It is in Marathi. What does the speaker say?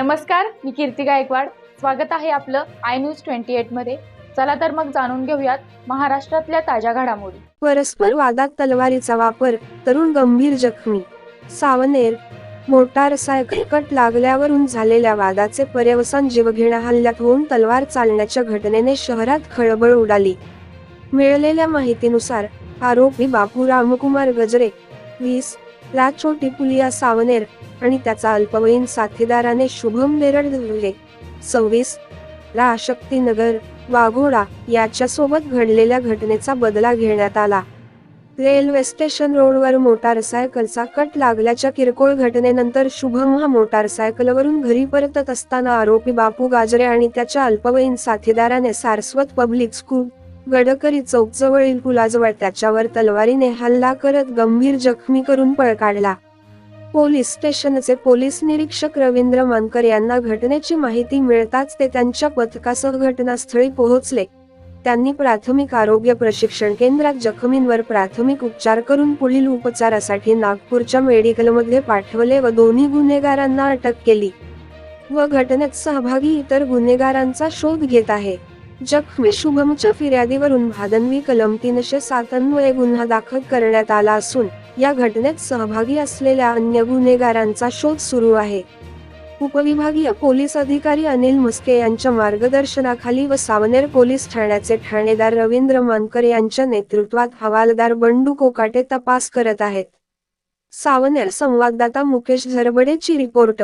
नमस्कार मी कीर्ती गायकवाड. स्वागत आहे आपलं आय न्यूज ट्वेंटी एटमध्ये. चला तर मग जाणून घेऊयात महाराष्ट्रातल्या ताज्या घडामोडी. परस्पर वादात तलवारीचा वापर तरुण गंभीर जखमी. सावनेर मोटारसायकल कट लागल्यावरून झालेल्या वादाचे पर्यवसान जीवघेणा हल्ल्यात होऊन तलवार चालण्याच्या घटनेने शहरात खळबळ उडाली. मिळालेल्या माहितीनुसार आरोपी बापू रामकुमार गजरे वीस ला छोटी पुलिया सावनेर आणि त्याचा अल्पवयीन साथीदाराने शुभम बेरडले सव्वीस. राशक्तीनगर वाघोडा याच्यासोबत घडलेल्या घटनेचा बदला घेण्यात आला. रेल्वे स्टेशन रोडवर मोटारसायकलचा कट लागल्याच्या किरकोळ घटनेनंतर शुभम हा मोटारसायकलवरून घरी परतत असताना आरोपी बापू गाजरे आणि त्याच्या अल्पवयीन साथीदाराने सारस्वत पब्लिक स्कूल गडकरी चौकजवळील पुलाजवळ त्याच्यावर तलवारीने हल्ला करत गंभीर जखमी करून पळ काढला. पोलीस स्टेशनचे पोलीस निरीक्षक रवींद्र मानकर यांना घटनेची माहिती मिळताच ते त्यांच्या पथकासह घटनास्थळी पोहोचले. त्यांनी प्राथमिक आरोग्य प्रशिक्षण केंद्रात जखमींवर प्राथमिक उपचार करून पुढील उपचारासाठी नागपूरच्या मेडिकलमध्ये पाठवले व दोन्ही गुन्हेगारांना अटक केली. व घटनेत सहभागी इतर गुन्हेगारांचा शोध घेत आहे. जखमी शुभमच्या फिर्यादीवरून भादनवी कलम तीनशे सातान्वये गुन्हा दाखल करण्यात आला असून या घटनेत सहभागी असलेल्या अन्य गुन्हेगारांचा शोध सुरू आहे. उपविभागीय पोलीस अधिकारी अनिल मुस्के यांच्या मार्गदर्शनाखाली व सावनेर पोलीस ठाण्याचे ठाणेदार रवींद्र मानकर यांच्या नेतृत्वात हवालदार बंडू कोकाटे तपास करत आहेत. सावनेर संवाददाता मुकेश झरबडेची रिपोर्ट.